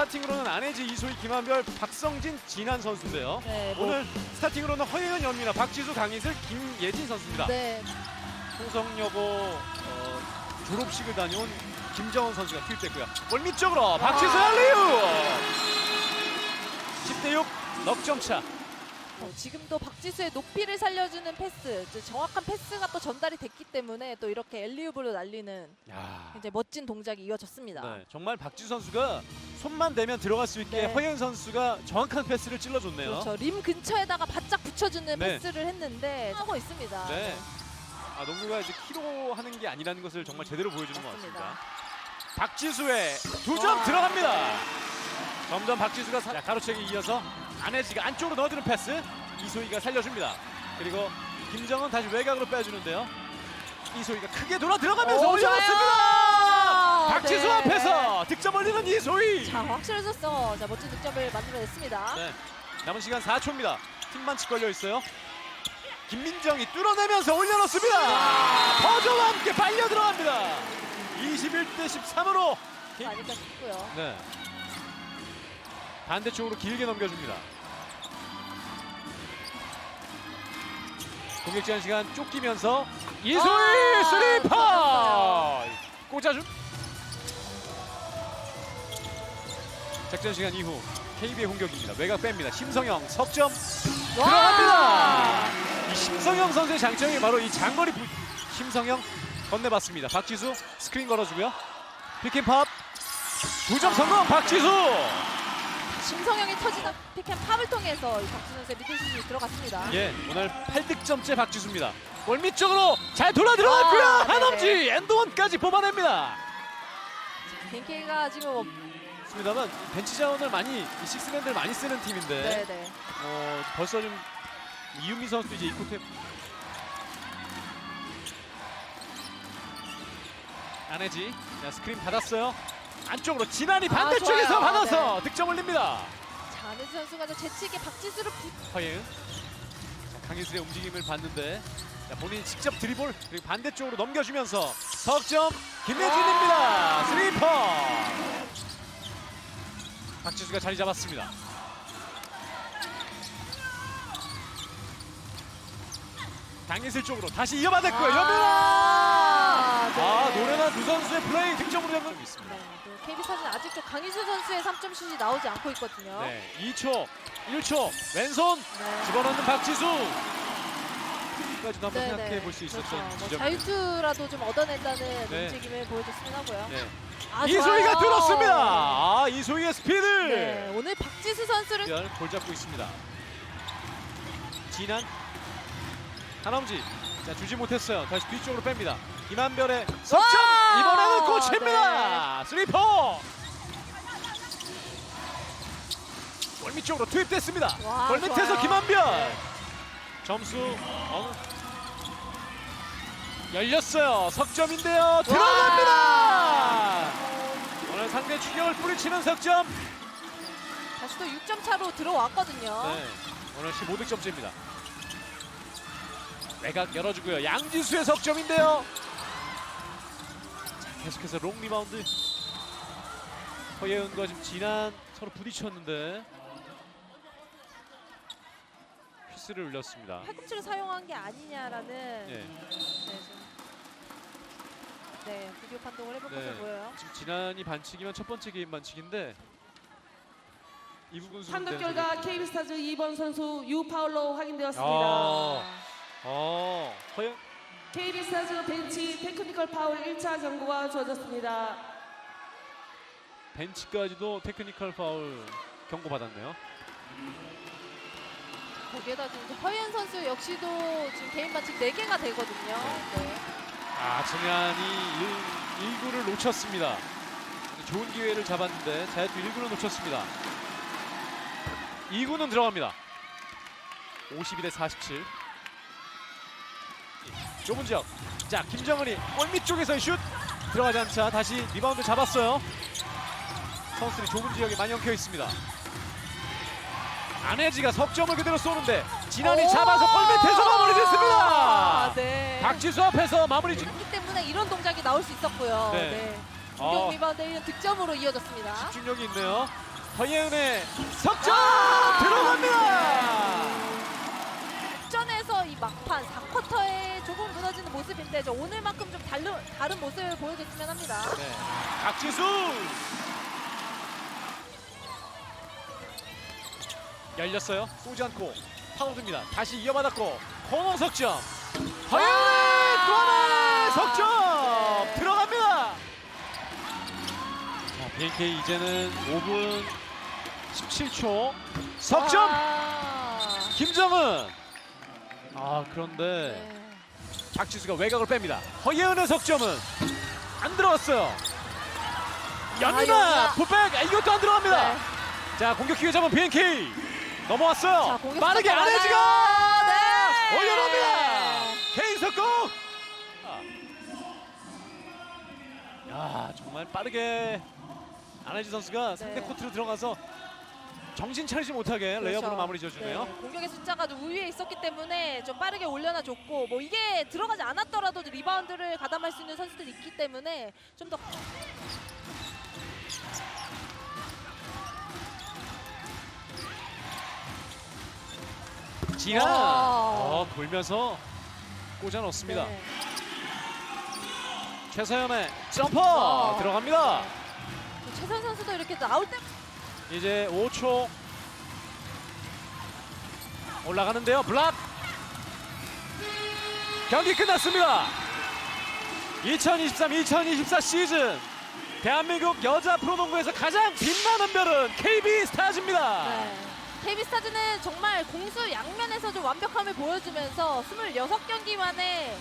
스타팅으로는 안혜지, 이소희, 김한별, 박성진, 진한 선수인데요. 네, 뭐, 오늘 스타팅으로는 허예은, 연민아, 박지수, 강희슬, 김예진 선수입니다. 네, 홍성여고 어, 졸업식을 다녀온 김정원 선수가 투입됐고요. 골밑 쪽으로 박지수 알리우 10대 6 넉점 차. 어, 지금도 박지수의 높이를 살려주는 패스, 이제 정확한 패스가 또 전달이 됐기 때문에 또 이렇게 엘리우브로 날리는 야. 이제 멋진 동작이 이어졌습니다. 네, 정말 박지수 선수가 손만 대면 들어갈 수 있게 네. 허예은 선수가 정확한 패스를 찔러줬네요. 그렇죠. 림 근처에다가 바짝 붙여주는 네. 패스를 했는데 하고 있습니다. 네. 아, 농구가 이제 키로 하는 게 아니라는 것을 정말 제대로 보여주는 것 맞습니다. 같습니다. 박지수의 두점 와. 들어갑니다. 점점 박지수가 사- 자, 가로채기 이어서 안혜지가 안쪽으로 넣어주는 패스 이소희가 살려줍니다. 그리고 김정은 다시 외곽으로 빼주는데요. 이소희가 크게 돌아 들어가면서 오, 올려놨습니다. 좋아요. 박지수 네. 앞에서 득점 올리는 이소희. 자, 확실해졌어. 자, 멋진 득점을 만들어냈습니다. 네. 남은 시간 4초입니다. 팀 반칙 걸려 있어요. 김민정이 뚫어내면서 올려놓습니다. 퍼저와 함께 빨려 들어갑니다. 21대 13으로. 아닐까 싶고요. 네. 반대쪽으로 길게 넘겨줍니다. 공격 제한 시간 쫓기면서 이소희 아, 스리퍼 꽂아준. 작전 시간 이후 KB의 공격입니다. 외곽 뺍니다. 심성영 석점 들어갑니다. 이 심성영 선수의 장점이 바로 이 장거리 부... 심성영 건네봤습니다. 박지수 스크린 걸어주고요. 피킹팝 두 점 성공 박지수. 심성영이 터지는 픽앤 팝을 통해서 이 박지수 선수의 미들슛이 들어갔습니다. 예 오늘 8득점째 박지수입니다. 골밑 쪽으로 잘 돌아 들어갔고요. 아, 한엄지 엔드원까지 뽑아냅니다. 벤케이가 지금 뭐, 있습니다만 벤치 자원을 많이 이 식스맨들 많이 쓰는 팀인데 네, 네. 어, 벌써 좀 이윤미 선수도 이제 이코테 안혜지 자, 스크린 받았어요. 안쪽으로 진한이 아, 반대쪽에서 좋아요. 받아서 득점 올립니다. 자, 안혜지 선수가 좀 재치있게 박지수를 붙... 허예은 자, 강희슬의 움직임을 봤는데 자, 본인이 직접 드리블 그리고 반대쪽으로 넘겨주면서 석점 김예진입니다. 스리퍼 박지수가 자리 잡았습니다. 강희슬 쪽으로 다시 이어받았고요. 연민아 아, 네. 아 노래나 두 선수의 플레이 득점으로 연결 있습니다. 네, 그 KB 사진 아직 좀 강희수 선수의 3점 슛이 나오지 않고 있거든요. 네, 2초, 1초 왼손 네. 집어넣는 박지수. 까지도 한번 네, 생각해 네. 볼 수 있었던 그렇죠. 뭐 지점. 자유투라도 좀 얻어낸다는 네. 움직임을 보여줬으면 하고요. 네. 아, 이소희가 좋아요. 뚫었습니다. 아, 이소희의 스피드. 네, 오늘 박지수 선수를 별, 볼 잡고 있습니다. 진한 한엄지. 자 주지 못했어요. 다시 뒤쪽으로 뺍니다. 김한별의 석점 와! 이번에는 꽂힙니다. 스리퍼. 골밑 쪽으로 투입됐습니다. 와, 골밑에서 좋아요. 김한별. 네. 점수 어느 열렸어요. 석점인데요. 들어갑니다. 오늘 상대 충격을 뿌리치는 석점. 다시 또 6점 차로 들어왔거든요. 네, 오늘 15득점째입니다. 외곽 열어주고요. 양지수의 석점인데요. 자, 계속해서 롱 리바운드. 허예은과 지금 진한 서로 부딪혔는데 피스를 올렸습니다. 팔꿈치를 사용한 게 아니냐라는 예, 네, 좀, 네 비디오 판독을 해볼 네. 것으로 보여요. 지금 진한이 반칙이면 첫 번째 게임 반칙인데 이 부분 수는 판독 결과 KB스타즈 2번 선수 유파울로 확인되었습니다. 아. 어, 허영 KB 스타즈 벤치 테크니컬 파울 1차 경고가 주어졌습니다. 벤치까지도 테크니컬 파울 경고 받았네요. 거기에다 지금 허연 선수 역시도 지금 개인 반칙 4개가 되거든요. 네. 아, 정현이 1, 1구를 놓쳤습니다. 좋은 기회를 잡았는데 자유투 1구를 놓쳤습니다. 2구는 들어갑니다. 52 대 47. 좁은 지역. 자, 김정은이 골밑 쪽에서의 슛 들어가지 않자 다시 리바운드 잡았어요. 선수들이 좁은 지역에 많이 엉켜 있습니다. 안혜지가 석점을 그대로 쏘는데 오! 잡아서 골밑에서 마무리됐습니다. 아, 네. 박지수 앞에서 마무리 지 그렇기 때문에 이런 동작이 나올 수 있었고요. 네. 네. 어. 공격 리바운드 1년 득점으로 이어졌습니다. 집중력이 있네요. 허예은의 석점 아! 들어갑니다. 전에서 이 막판 4쿼터에 조금 무너지는 모습인데 저 오늘만큼 좀 다른 다른 모습을 보여줬으면 합니다. 네. 박지수 열렸어요. 쏘지 않고 파고듭니다. 다시 이어받았고 코너 석점. 허예은의 또 하나의 석점 들어갑니다. 자, BNK 이제는 5분 17초 석점 아, 김정은. 아 그런데 네. 박지수가 외곽을 뺍니다. 허예은의 석점은 안 들어갔어요. 엽니다. 아, 풋백 아, 이것도 안 들어갑니다. 네. 자 공격 기회 잡은 BNK 넘어왔어요. 자, 공격 빠르게 안해지가. 네. 올려놓습니다. 개인 석공. 야 정말 빠르게 안혜지 선수가 상대 네. 코트로 들어가서 정신 차리지 못하게 그렇죠. 레이업으로 마무리 지어주네요. 네, 공격의 숫자가 좀 우위에 있었기 때문에 좀 빠르게 올려놔 줬고 뭐 이게 들어가지 않았더라도 리바운드를 가담할 수 있는 선수들이 있기 때문에 좀 더 지나 와. 어, 돌면서 꽂아 넣습니다. 네. 최서연의 점퍼 와. 들어갑니다. 최선 선수도 이렇게 나올 때 이제 5초 올라가는데요. 블락 경기 끝났습니다. 2023-2024 시즌 대한민국 여자 프로농구에서 가장 빛나는 별은 KB 스타즈입니다. 네. KB스타즈는 정말 공수 양면에서 좀 완벽함을 보여주면서 26경기 만에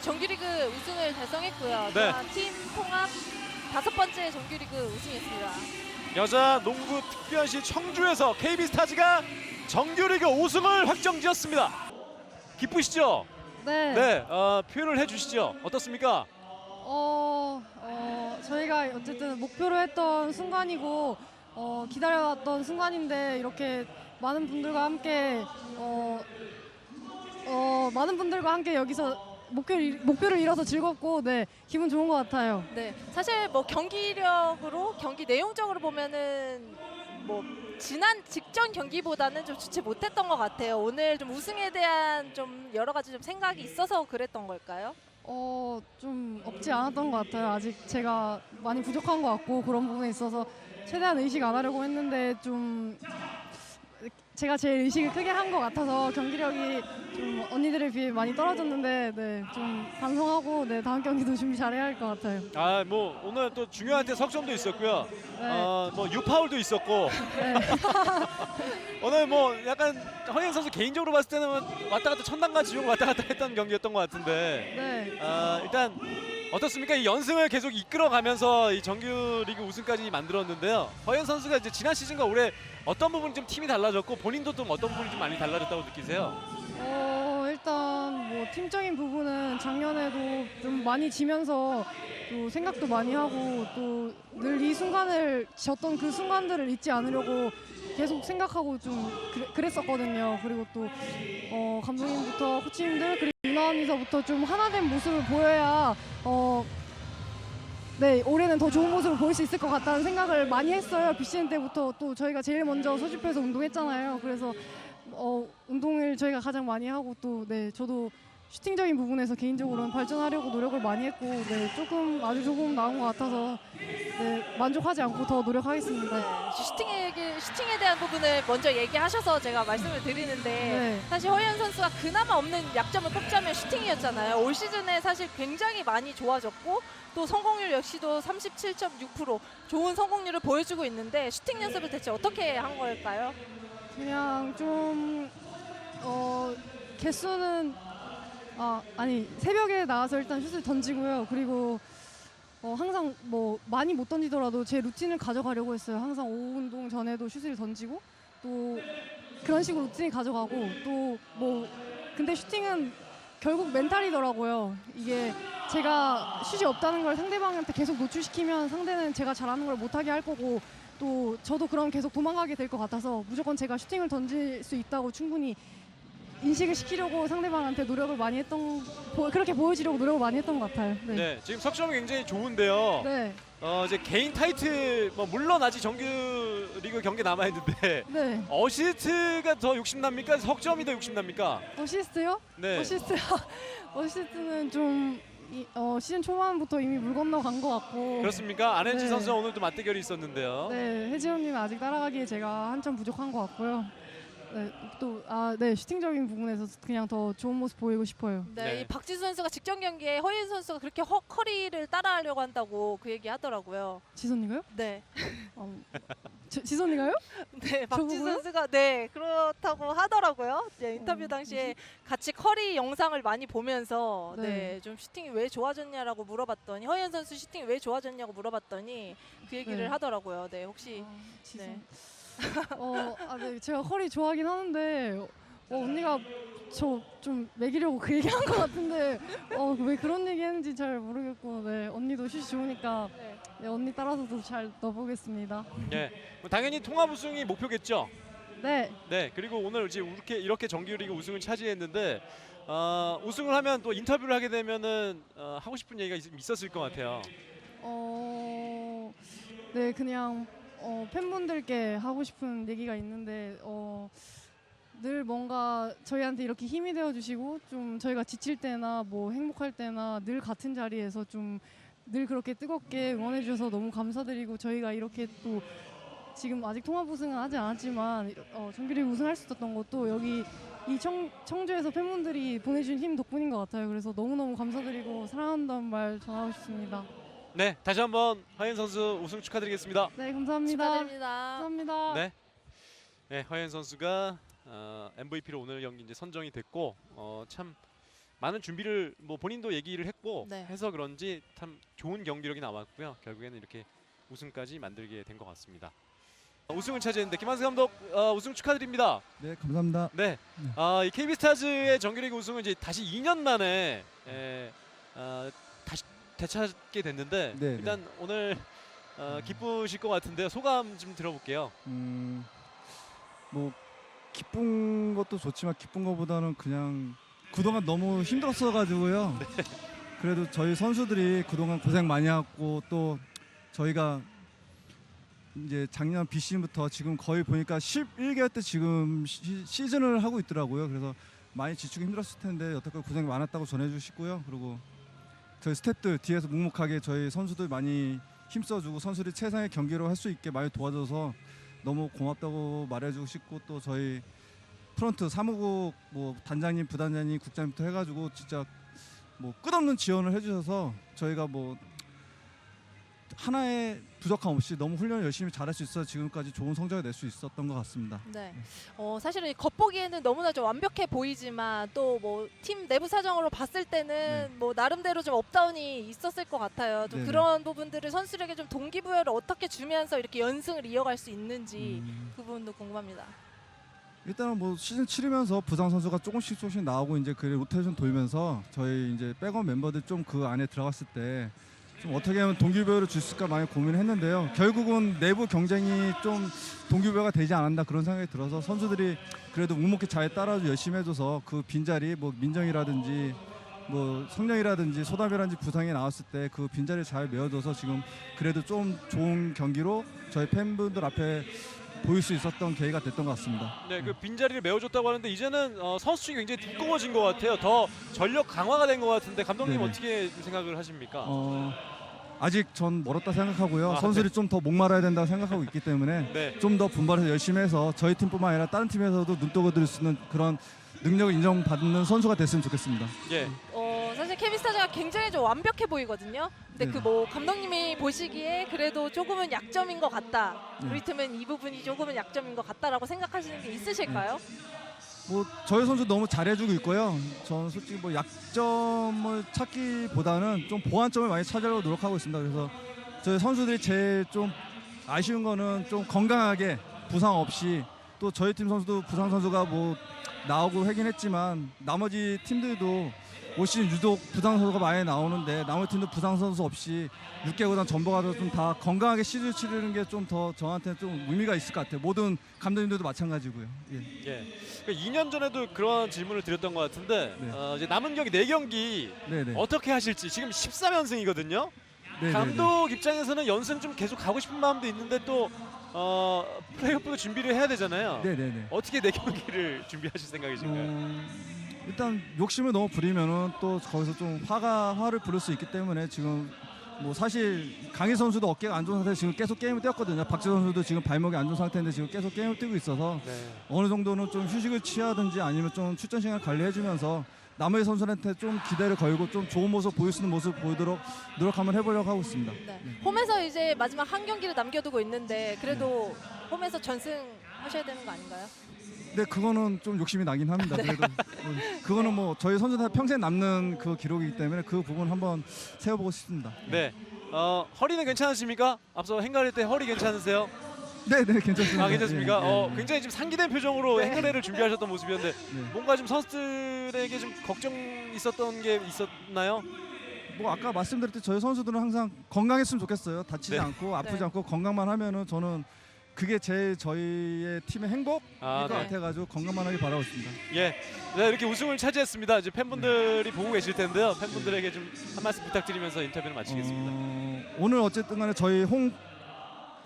정규리그 우승을 달성했고요. 네. 팀 통합 다섯 번째 정규리그 우승했습니다. 여자 농구 특별시 청주에서 KB 스타즈가 정규리그 우승을 확정지었습니다. 기쁘시죠? 네. 네, 어, 표현을 해주시죠. 어떻습니까? 어, 어, 저희가 어쨌든 목표로 했던 순간이고 어, 기다려왔던 순간인데 이렇게 많은 분들과 함께 어, 어, 많은 분들과 함께 여기서 목표를, 목표를 이뤄서 즐겁고 네 기분 좋은 것 같아요. 네, 사실 뭐 경기력으로 경기 내용적으로 보면은 뭐 지난 직전 경기보다는 좀 좋지 못했던 것 같아요. 오늘 좀 우승에 대한 좀 여러 가지 좀 생각이 있어서 그랬던 걸까요? 어, 좀 없지 않았던 것 같아요. 아직 제가 많이 부족한 것 같고 그런 부분에 있어서 최대한 의식 안 하려고 했는데 좀 제가 제일 의식을 크게 한 것 같아서 경기력이 좀 언니들에 비해 많이 떨어졌는데 네, 좀 반성하고 네, 다음 경기도 준비 잘해야 할 것 같아요. 아, 뭐 오늘 또 중요한 때 석점도 있었고요. 네. 어, 뭐 유파울도 있었고. 네. 오늘 뭐 약간 허인 선수 개인적으로 봤을 때는 왔다 갔다 천당과 지옥 왔다 갔다 했던 경기였던 것 같은데. 네. 아, 일단 어떻습니까? 이 연승을 계속 이끌어가면서 이 정규 리그 우승까지 만들었는데요. 허연 선수가 이제 지난 시즌과 올해 어떤 부분이 좀 팀이 달라졌고 본인도 좀 어떤 부분이 좀 많이 달라졌다고 느끼세요? 어, 일단 뭐 팀적인 부분은 작년에도 좀 많이 지면서 또 생각도 많이 하고 또 늘 이 순간을 졌던 그 순간들을 잊지 않으려고 계속 생각하고 좀 그랬, 었거든요 그리고 또 어, 감독님부터 코치님들 그리고 윤나은이서부터 좀 하나된 모습을 보여야 어, 네 올해는 더 좋은 모습을 보일 수 있을 것 같다는 생각을 많이 했어요. BCN 때부터 또 저희가 제일 먼저 소집해서 운동했잖아요. 그래서 어, 운동을 저희가 가장 많이 하고 또 네 저도 슈팅적인 부분에서 개인적으로는 발전하려고 노력을 많이 했고 네 조금 아주 조금 나은 것 같아서 네 만족하지 않고 더 노력하겠습니다. 네, 슈팅에, 슈팅에 대한 부분을 먼저 얘기하셔서 제가 말씀을 드리는데 네. 사실 허연 선수가 그나마 없는 약점을 꼽자면 슈팅이었잖아요. 올 시즌에 사실 굉장히 많이 좋아졌고 또 성공률 역시도 37.6% 좋은 성공률을 보여주고 있는데 슈팅 연습을 대체 어떻게 한 걸까요? 그냥 좀 어, 개수는 아 아니 새벽에 나와서 일단 슛을 던지고요. 그리고 어, 항상 뭐 많이 못 던지더라도 제 루틴을 가져가려고 했어요. 항상 오후 운동 전에도 슛을 던지고 또 그런 식으로 루틴을 가져가고 또 뭐 근데 슈팅은 결국 멘탈이더라고요. 이게 제가 슛이 없다는 걸 상대방한테 계속 노출시키면 상대는 제가 잘하는 걸 못하게 할 거고 또 저도 그럼 계속 도망가게 될 것 같아서 무조건 제가 슈팅을 던질 수 있다고 충분히 인식을 시키려고 상대방한테 노력을 많이 했던 보- 그렇게 보여지려고 노력을 많이 했던 것 같아요. 네. 네, 지금 석점이 굉장히 좋은데요. 네. 어, 이제 개인 타이틀 뭐 물론 아직 정규 리그 경기 남아 있는데 네. 어시스트가 더 욕심납니까? 석점이 더 욕심납니까? 어시스트요? 네. 어시스트 어시스트는 좀 이, 어, 시즌 초반부터 이미 물 건너 간 것 같고 그렇습니까? 안현지 네. 선수와 오늘도 맞대결이 있었는데요. 네, 혜지원님 아직 따라가기에 제가 한참 부족한 것 같고요. 네, 또 아, 네 슈팅적인 부분에서 그냥 더 좋은 모습 보이고 싶어요. 네, 네. 이 박지수 선수가 직전 경기에 허인 선수가 그렇게 허, 커리를 따라하려고 한다고 그 얘기 하더라고요. 지선이가요? 네. 어, 지, 지선이가요? 네, 박지수? 선수가 네 그렇다고 하더라고요. 네, 인터뷰 어, 당시에 같이 커리 영상을 많이 보면서 네. 네, 좀 슈팅이 왜 좋아졌냐라고 물어봤더니 허연 선수 슈팅이 왜 좋아졌냐고 물어봤더니 그 얘기를 네. 하더라고요. 네, 혹시 아, 지선. 네. 어, 아, 네, 제가 허리 좋아하긴 하는데 어, 언니가 저좀 매기려고 그 얘기한 것 같은데 어, 왜 그런 얘기 했는지 잘 모르겠고 네, 언니도 슛이 좋으니까 네. 네, 언니 따라서도 잘 넣어보겠습니다. 네. 뭐 당연히 통합 우승이 목표겠죠. 네, 네. 그리고 오늘 이제 이렇게 이렇게 정규리그 우승을 차지했는데 어, 우승을 하면 또 인터뷰를 하게 되면은 어, 하고 싶은 얘기가 있, 있었을 것 같아요. 어, 네 그냥 어, 팬분들께 하고 싶은 얘기가 있는데 어, 늘 뭔가 저희한테 이렇게 힘이 되어 주시고 좀 저희가 지칠 때나 뭐 행복할 때나 늘 같은 자리에서 좀 늘 그렇게 뜨겁게 응원해 주셔서 너무 감사드리고 저희가 이렇게 또 지금 아직 통합 우승은 하지 않았지만 어, 정규리그 우승할 수 있었던 것도 여기 이 청, 청주에서 팬분들이 보내주신 힘 덕분인 것 같아요. 그래서 너무너무 감사드리고 사랑한다는 말 전하고 싶습니다. 네. 다시 한번 허연 선수 우승 축하드리겠습니다. 네, 감사합니다. 축하드립니다. 감사합니다. 네. 네, 허연 선수가 어, MVP로 오늘 경기 이제 선정이 됐고 어, 참 많은 준비를 뭐 본인도 얘기를 했고 네. 해서 그런지 참 좋은 경기력이 나왔고요. 결국에는 이렇게 우승까지 만들게 된 것 같습니다. 어, 우승을 차지했는데 김한수 감독 어, 우승 축하드립니다. 네, 감사합니다. 네, 네. 아, 이 KB스타즈의 정규리그 우승은 이제 다시 2년 만에 에, 어, 다시 되찾게 됐는데 네, 일단 오늘 어, 기쁘실 것 같은데요. 소감 좀 들어볼게요. 음, 뭐 기쁜 것도 좋지만 기쁜 것보다는 그냥 그동안 너무 힘들었어 가지고요. 그래도 저희 선수들이 그동안 고생 많이 했고 또 저희가 이제 작년 비시즌부터 지금 거의 보니까 11개월 때 지금 시, 시즌을 하고 있더라고요. 그래서 많이 지치고 힘들었을 텐데 여태까지 고생 많았다고 전해주시고요. 그리고 저희 스태프들 뒤에서 묵묵하게 저희 선수들 많이 힘써주고 선수들이 최상의 경기로 할 수 있게 많이 도와줘서 너무 고맙다고 말해주고 싶고 또 저희 프런트 사무국 뭐 단장님, 부단장님, 국장님부터 해가지고 진짜 뭐 끝없는 지원을 해주셔서 저희가 뭐 하나의 부족함 없이 너무 훈련 열심히 잘할 수 있어 지금까지 좋은 성적을 낼 수 있었던 것 같습니다. 네. 어, 사실은 이 겉보기에는 너무나 좀 완벽해 보이지만 또 뭐 팀 내부 사정으로 봤을 때는 뭐 나름대로 좀 업다운이 있었을 것 같아요. 좀 네네. 그런 부분들을 선수에게 좀 동기부여를 어떻게 주면서 이렇게 연승을 이어갈 수 있는지 음, 그 부분도 궁금합니다. 일단은 뭐 시즌 치르면서 부상 선수가 조금씩 조금씩 나오고 이제 그 로테이션 돌면서 저희 이제 백업 멤버들 좀 그 안에 들어갔을 때 좀 어떻게 하면 동기부여를 줄 수 있을까 많이 고민했는데요. 결국은 내부 경쟁이 좀 동기부여가 되지 않았나 그런 생각이 들어서 선수들이 그래도 묵묵히 잘 따라줘 열심히 해줘서 그 빈자리 뭐 민정이라든지 뭐 성령이라든지 소담이라든지 부상이 나왔을 때 그 빈자리 잘 메워줘서 지금 그래도 좀 좋은 경기로 저희 팬분들 앞에 보일 수 있었던 계기가 됐던 것 같습니다. 네, 그 빈자리를 메워줬다고 하는데 이제는 어, 선수층이 굉장히 두꺼워진 것 같아요. 더 전력 강화가 된 것 같은데 감독님 네네. 어떻게 생각을 하십니까? 어, 아직 전 멀었다 생각하고요. 아, 선수들이 좀더 목말아야 된다고 생각하고 있기 때문에 네, 좀 더 분발해서 열심히 해서 저희 팀뿐만 아니라 다른 팀에서도 눈독을 들일 수 있는 그런 능력을 인정받는 선수가 됐으면 좋겠습니다. 예, 어, 케미스타즈가 굉장히 좀 완벽해 보이거든요. 근데 네. 그뭐 감독님이 보시기에 그래도 조금은 약점인 것 같다. 네. 우리 팀은 이 부분이 조금은 약점인 것 같다라고 생각하시는 게 있으실까요? 뭐 저희 선수 너무 잘해주고 있고요. 저는 솔직히 뭐 약점을 찾기보다는 좀 보완점을 많이 찾으려고 노력하고 있습니다. 그래서 저희 선수들이 제일 좀 아쉬운 거는 좀 건강하게 부상 없이 또 저희 팀 선수도 부상 선수가 뭐 나오고 하긴 했지만 나머지 팀들도 올 시즌 유독 부상 선수가 많이 나오는데 나머지 팀도 부상 선수 없이 6개월간 전복하서 좀다 건강하게 시즌 치르는 게 좀 더 저한테 좀 의미가 있을 것 같아요. 모든 감독님들도 마찬가지고요. 예. 예. 그 2년 전에도 그런 질문을 드렸던 것 같은데 네. 어, 이제 남은 경기 4경기 네네. 어떻게 하실지 지금 13연승이거든요. 네, 네, 감독 입장에서는 연승 좀 계속 가고 싶은 마음도 있는데 또 어, 플레이오프도 준비를 해야 되잖아요. 네, 네, 네. 어떻게 내 경기를 준비하실 생각이신가요? 어, 일단 욕심을 너무 부리면은 또 거기서 좀 화가 화를 부를 수 있기 때문에 지금 뭐 사실 강희 선수도 어깨가 안 좋은 상태에 지금 계속 게임을 뛰었거든요. 박지 선수도 지금 발목이 안 좋은 상태인데 지금 계속 게임을 뛰고 있어서 네. 어느 정도는 좀 휴식을 취하든지 아니면 좀 출전 시간 관리해주면서 나머지 선수한테 좀 기대를 걸고 좀 좋은 모습 보일 수 있는 모습 보이도록 노력 한번 해보려고 하고 있습니다. 네. 홈에서 이제 마지막 한 경기를 남겨두고 있는데 그래도 홈에서 전승 하셔야 되는 거 아닌가요? 네, 그거는 좀 욕심이 나긴 합니다. 그래도 뭐 그거는 뭐 저희 선수들 평생 남는 그 기록이기 때문에 그 부분 한번 세워보고 싶습니다. 네. 어, 허리는 괜찮으십니까? 앞서 행가릴 때 허리 괜찮으세요? 네, 네, 괜찮습니다. 아 괜찮습니까? 예, 예, 어, 예. 굉장히 지금 상기된 표정으로 네. 행가래를 준비하셨던 모습이었는데 네. 뭔가 좀 선수들에게 좀 걱정 있었던 게 있었나요? 뭐 아까 말씀드렸듯이 저희 선수들은 항상 건강했으면 좋겠어요. 다치지 네. 않고 아프지 네. 않고 건강만 하면은 저는 그게 제 저희의 팀의 행복일 아, 것 네. 같아가지고 건강만 하길 바라고 있습니다. 예. 네, 이렇게 우승을 차지했습니다. 이제 팬분들이 보고 계실 텐데요. 팬분들에게 좀 한 말씀 부탁드리면서 인터뷰를 마치겠습니다. 어, 오늘 어쨌든 간에 저희 홍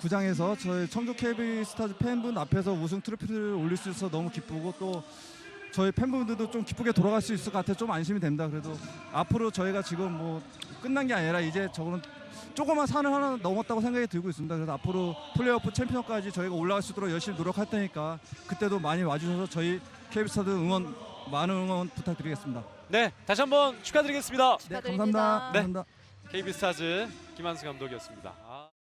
구장에서 저희 청주 KB 스타즈 팬분 앞에서 우승 트로피를 올릴 수 있어서 너무 기쁘고 또 저희 팬분들도 좀 기쁘게 돌아갈 수 있을 것 같아 좀 안심이 됩니다. 그래도 앞으로 저희가 지금 뭐 끝난 게 아니라 이제 저거는 조그만 산을 하나 넘었다고 생각이 들고 있습니다. 그래서 앞으로 플레이오프 챔피언까지 저희가 올라갈 수 있도록 열심히 노력할 테니까 그때도 많이 와주셔서 저희 KB 스타즈 응원 많은 응원 부탁드리겠습니다. 네, 다시 한번 축하드리겠습니다. 네, 축하드립니다. 감사합니다. 네. 감사합니다. KB 스타즈 김한수 감독이었습니다. 아.